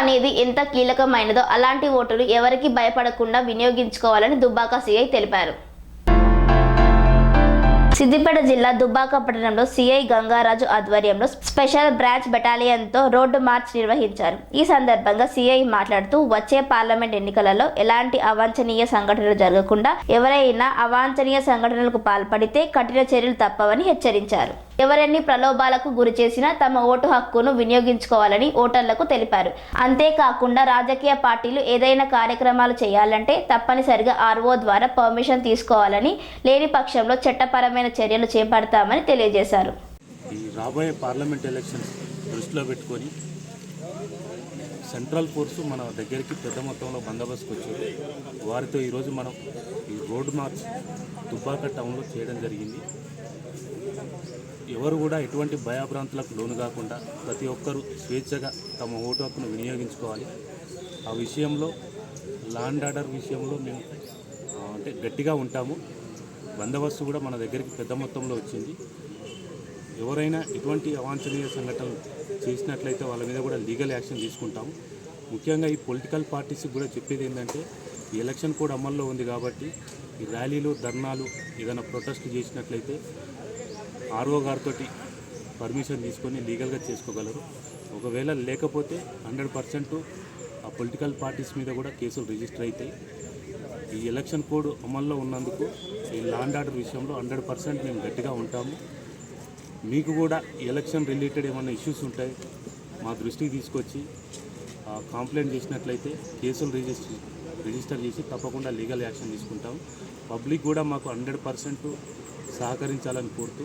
అనేది ఎంత కీలకమైనదో అలాంటి ఓటును ఎవరికి భయపడకుండా వినియోగించుకోవాలని దుబ్బాక సిఐ తెలిపారు. సిద్దిపేట జిల్లా దుబ్బాక పట్టణంలో సిఐ గంగారాజు ఆధ్వర్యంలో స్పెషల్ బ్రాంచ్ బెటాలియన్తో రోడ్డు మార్చ్ నిర్వహించారు. ఈ సందర్భంగా సిఐ మాట్లాడుతూ వచ్చే పార్లమెంట్ ఎన్నికలలో ఎలాంటి అవాంఛనీయ సంఘటనలు జరగకుండా ఎవరైనా అవాంఛనీయ సంఘటనలకు పాల్పడితే కఠిన చర్యలు తప్పవని హెచ్చరించారు. ఎవరెన్ని ప్రలోభాలకు గురి చేసినా తమ ఓటు హక్కును వినియోగించుకోవాలని ఓటర్లకు తెలిపారు. అంతేకాకుండా రాజకీయ పార్టీలు ఏదైనా కార్యక్రమాలు చేయాలంటే తప్పనిసరిగా ఆర్ఓ ద్వారా పర్మిషన్ తీసుకోవాలని లేని పక్షంలో చట్టపరమైన చర్యలు చేపడతామని తెలియజేశారు. రాబోయే పార్లమెంట్ ఎలక్షన్స్ దృష్టిలో పెట్టుకొని సెంట్రల్ ఫోర్సు మన దగ్గరికి పెద్ద మొత్తంలో బందోబస్తు వచ్చారు వారితో ఈరోజు మనం ఈ రోడ్ మార్చ్ దుబ్బాక టౌన్లో చేయడం జరిగింది. ఎవరు కూడా ఎటువంటి భయాభ్రాంతులకు లోను కాకుండా ప్రతి ఒక్కరూ స్వేచ్ఛగా తమ ఓటు హక్కును వినియోగించుకోవాలి. ఆ విషయంలో లాండ్ ఆర్డర్ విషయంలో మేము అంటే గట్టిగా ఉంటాము. బందోబస్తు కూడా మన దగ్గరికి పెద్ద మొత్తంలో వచ్చింది. ఎవరైనా ఎటువంటి అవాంఛనీయ సంఘటనలు చేసినట్లయితే వాళ్ళ మీద కూడా లీగల్ యాక్షన్ తీసుకుంటాము. ముఖ్యంగా ఈ పొలిటికల్ పార్టీస్కి కూడా చెప్పేది ఏంటంటే ఈ ఎలక్షన్ కోడ్ అమల్లో ఉంది కాబట్టి ఈ ర్యాలీలు ధర్నాలు ఏదైనా ప్రొటెస్ట్ చేసినట్లయితే ఆర్ఓ గారితో పర్మిషన్ తీసుకొని లీగల్గా చేసుకోగలరు. ఒకవేళ లేకపోతే హండ్రెడ్ పర్సెంట్ ఆ పొలిటికల్ పార్టీస్ మీద కూడా కేసులు రిజిస్టర్ అవుతాయి ఈ ఎలక్షన్ కోడ్ అమల్లో ఉన్నందుకు ఈ లాండ్ ఆర్డర్ విషయంలో హండ్రెడ్ పర్సెంట్ మేము గట్టిగా ఉంటాము. మీకు కూడా ఎలక్షన్ రిలేటెడ్ ఏమైనా ఇష్యూస్ ఉంటాయి మా దృష్టికి తీసుకొచ్చి కంప్లైంట్ చేసినట్లయితే కేసులు రిజిస్టర్ రిజిస్టర్ చేసి తప్పకుండా లీగల్ యాక్షన్ తీసుకుంటాం పబ్లిక్ కూడా మాకు హండ్రెడ్ పర్సెంట్ సహకరించాలని కోరుతూ